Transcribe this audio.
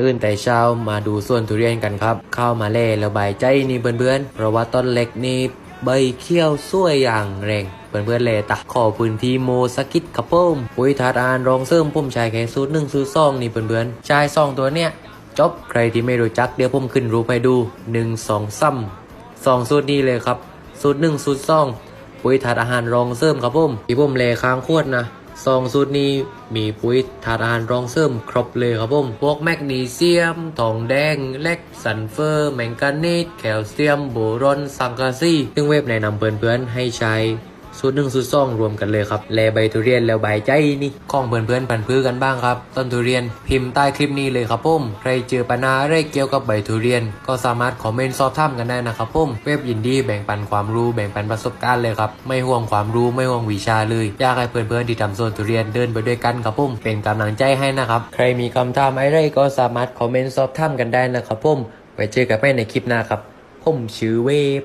ตื่นแต่เช้ามาดูส่วนทุเรียนกันครับ เข้ามาเล่ระบายใจนี่เพื่อนๆ เพราะว่าต้นเล็กนี่ใบเขี้ยวสวยอย่างแรงเพื่อนๆเลยตักขอพื้นที่โมสกิดครับผมปุ๋ยถาดอานรองเสริมพุ่มชายแค่สูตรหนึ่งสูตรสองนี่เพื่อนๆชายสองตัวเนี้ยจบใครที่ไม่รู้จักเดี๋ยวผมขึ้นรูปให้ดูหนึ่งสองซ้ำสองสูตรนี้เลยครับ สูตรหนึ่งสูตรสองปุ๋ยถาดอาหารรองเสริมครับผมที่ผมเลค้างขวดนะ ซองสูตรนี้มีปุ๋ยธาดอาหารรองเสริมครบเลยครับผมพวกแมกนีเซียม ทองแดงเหล็กซันเฟอร์แมงกานีสแคลเซียมโบรอนซังกาซีซึ่งเว็บแนะนำเพื่อนๆให้ใช้ สูตรหนึ่งสูตรสองรวมกันเลยครับแลใบทุเรียนแล้วใบใจนี่ของเพื่อนๆพันธุ์พืชกันบ้างครับ ต้นทุเรียนพิมพ์ใต้คลิปนี้เลยครับผมใครเจอปัญหาอะไรเกี่ยวกับใบทุเรียน ก็สามารถคอมเมนต์สอบถามกันได้นะครับผมเว็บยินดีแบ่งปันความรู้แบ่งปันประสบการณ์เลยครับไม่ห่วงความรู้ไม่ห่วงวิชาเลยอยากให้เพื่อนๆที่ทำสวนทุเรียนเดินไปด้วยกันครับผมเป็นกำลังใจให้นะครับใครมีคำถามอะไรก็สามารถคอมเมนต์สอบถามกันได้นะครับผมไว้เจอกันใหม่ในคลิปหน้าครับผมชื่อเวฟ